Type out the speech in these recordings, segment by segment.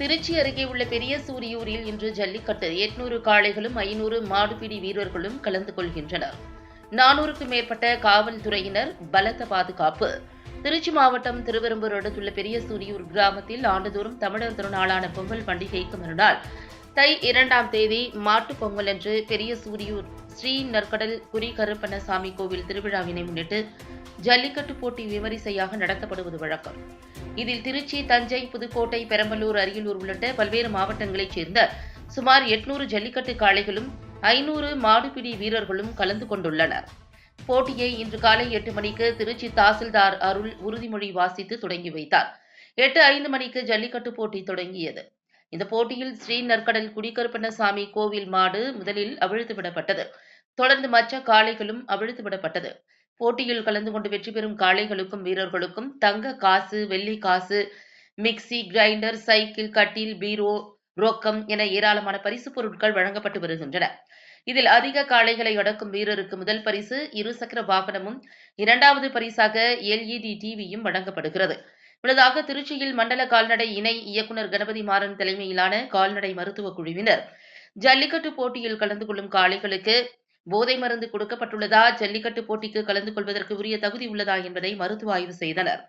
திருச்சி அருகே உள்ள பெரிய சூரியூரில் இன்று ஜல்லிக்கட்டு. எட்நூறு காளைகளும் ஐநூறு மாடுபிடி வீரர்களும் கலந்து கொள்கின்றனர். நானூறுக்கும் மேற்பட்ட காவல்துறையினர் பலத்த பாதுகாப்பு. திருச்சி மாவட்டம் திருவெரும்பூர் அடுத்துள்ள பெரிய சூரியூர் கிராமத்தில் ஆண்டுதோறும் தமிழர் திருநாளான பொங்கல் பண்டிகைக்கு மறுநாள் தை இரண்டாம் தேதி மாட்டுப் பொங்கல் அன்று பெரிய சூரியூர் ஸ்ரீ நற்கடல் குறி கருப்பண்ணசாமி கோவில் திருவிழாவினை முன்னிட்டு ஜல்லிக்கட்டு போட்டி விமரிசையாக நடத்தப்படுவது வழக்கம். இதில் திருச்சி தஞ்சை புதுக்கோட்டை பெரம்பலூர் அரியலூர் உள்ளிட்ட பல்வேறு மாவட்டங்களைச் சேர்ந்த சுமார் எட்நூறு ஜல்லிக்கட்டு காளைகளும் ஐநூறு மாடுபிடி வீரர்களும் கலந்து கொண்டுள்ளனர். போட்டியை இன்று காலை எட்டு மணிக்கு திருச்சி தாசில்தார் அருள் உறுதிமொழி வாசித்து தொடங்கி வைத்தார். எட்டு ஐந்து மணிக்கு ஜல்லிக்கட்டு போட்டி தொடங்கியது. இந்த போட்டியில் ஸ்ரீ நற்கடல் குடிகருப்பண்ணசாமி கோவில் மாடு முதலில் அவிழ்த்து விடப்பட்டது. தொடர்ந்து மற்ற காளைகளும் அவிழ்த்து விடப்பட்டது. போட்டியில் கலந்து கொண்டு வெற்றி பெறும் காளைகளுக்கும் வீரர்களுக்கும் தங்க காசு வெள்ளி காசு மிக்ஸி கிரைண்டர் சைக்கிள் கட்டில் பீரோ ரொக்கம் என ஏராளமான பரிசு பொருட்கள் வழங்கப்பட்டு வருகின்றன. இதில் அதிக காளைகளை அடக்கும் வீரருக்கு முதல் பரிசு இருசக்கர வாகனமும் இரண்டாவது பரிசாக எல்இடி டிவியும் வழங்கப்படுகிறது. முன்னதாக திருச்சியில் மண்டல கால்நடை இணை இயக்குநர் கணபதி மாறன் தலைமையிலான கால்நடை மருத்துவக் குழுவினர் ஜல்லிக்கட்டு போட்டியில் கலந்து கொள்ளும் காளைகளுக்கு போதை மருந்து கொடுக்கப்பட்டுள்ளதா? ஜல்லிக்கட்டு போட்டிக்கு கலந்து கொள்வதற்கு உரிய தகுதி உள்ளதா என்பதை மருத்துவ ஆய்வு செய்தனர்.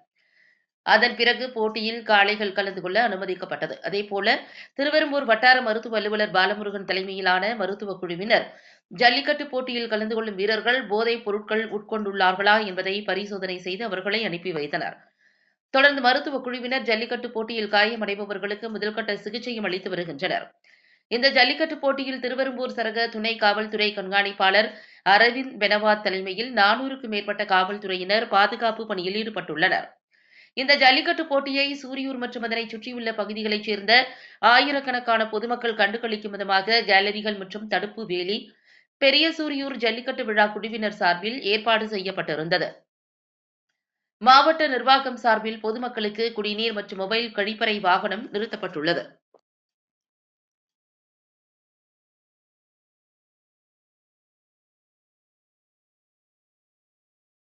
அதன் பிறகு போட்டியில் காளைகள் கலந்து கொள்ள அனுமதிக்கப்பட்டது. அதேபோல திருவெரும்பூர் வட்டார மருத்துவ அலுவலர் பாலமுருகன் தலைமையிலான மருத்துவக் குழுவினர் ஜல்லிக்கட்டு போட்டியில் கலந்து கொள்ளும் வீரர்கள் போதைப் பொருட்கள் உட்கொண்டுள்ளார்களா என்பதை பரிசோதனை செய்து அவர்களை அனுப்பி வைத்தனர். தொடர்ந்து மருத்துவக் குழுவினர் ஜல்லிக்கட்டு போட்டியில் காயமடைபவர்களுக்கு முதல்கட்ட சிகிச்சையும் அளித்து வருகின்றனர். இந்த ஜல்லிக்கட்டு போட்டியில் திருவெரும்பூர் சரக துணை காவல்துறை கண்காணிப்பாளர் அரவிந்த் பெனவாத் தலைமையில் நானூறுக்கும் மேற்பட்ட காவல்துறையினர் பாதுகாப்பு பணியில் ஈடுபட்டுள்ளனர். இந்த ஜல்லிக்கட்டு போட்டியை சூரியூர் மற்றும் அதனை சுற்றியுள்ள பகுதிகளைச் சேர்ந்த ஆயிரக்கணக்கான பொதுமக்கள் கண்டுகளிக்கும் விதமாக கேலரிகள் மற்றும் தடுப்பு வேலி பெரிய சூரியூர் ஜல்லிக்கட்டு விழா குழுவினர் சார்பில் ஏற்பாடு செய்யப்பட்டிருந்தது. மாவட்ட நிர்வாகம் சார்பில் பொதுமக்களுக்கு குடிநீர் மற்றும் மொபைல் கழிப்பறை வாகனம் நிறுத்தப்பட்டுள்ளது.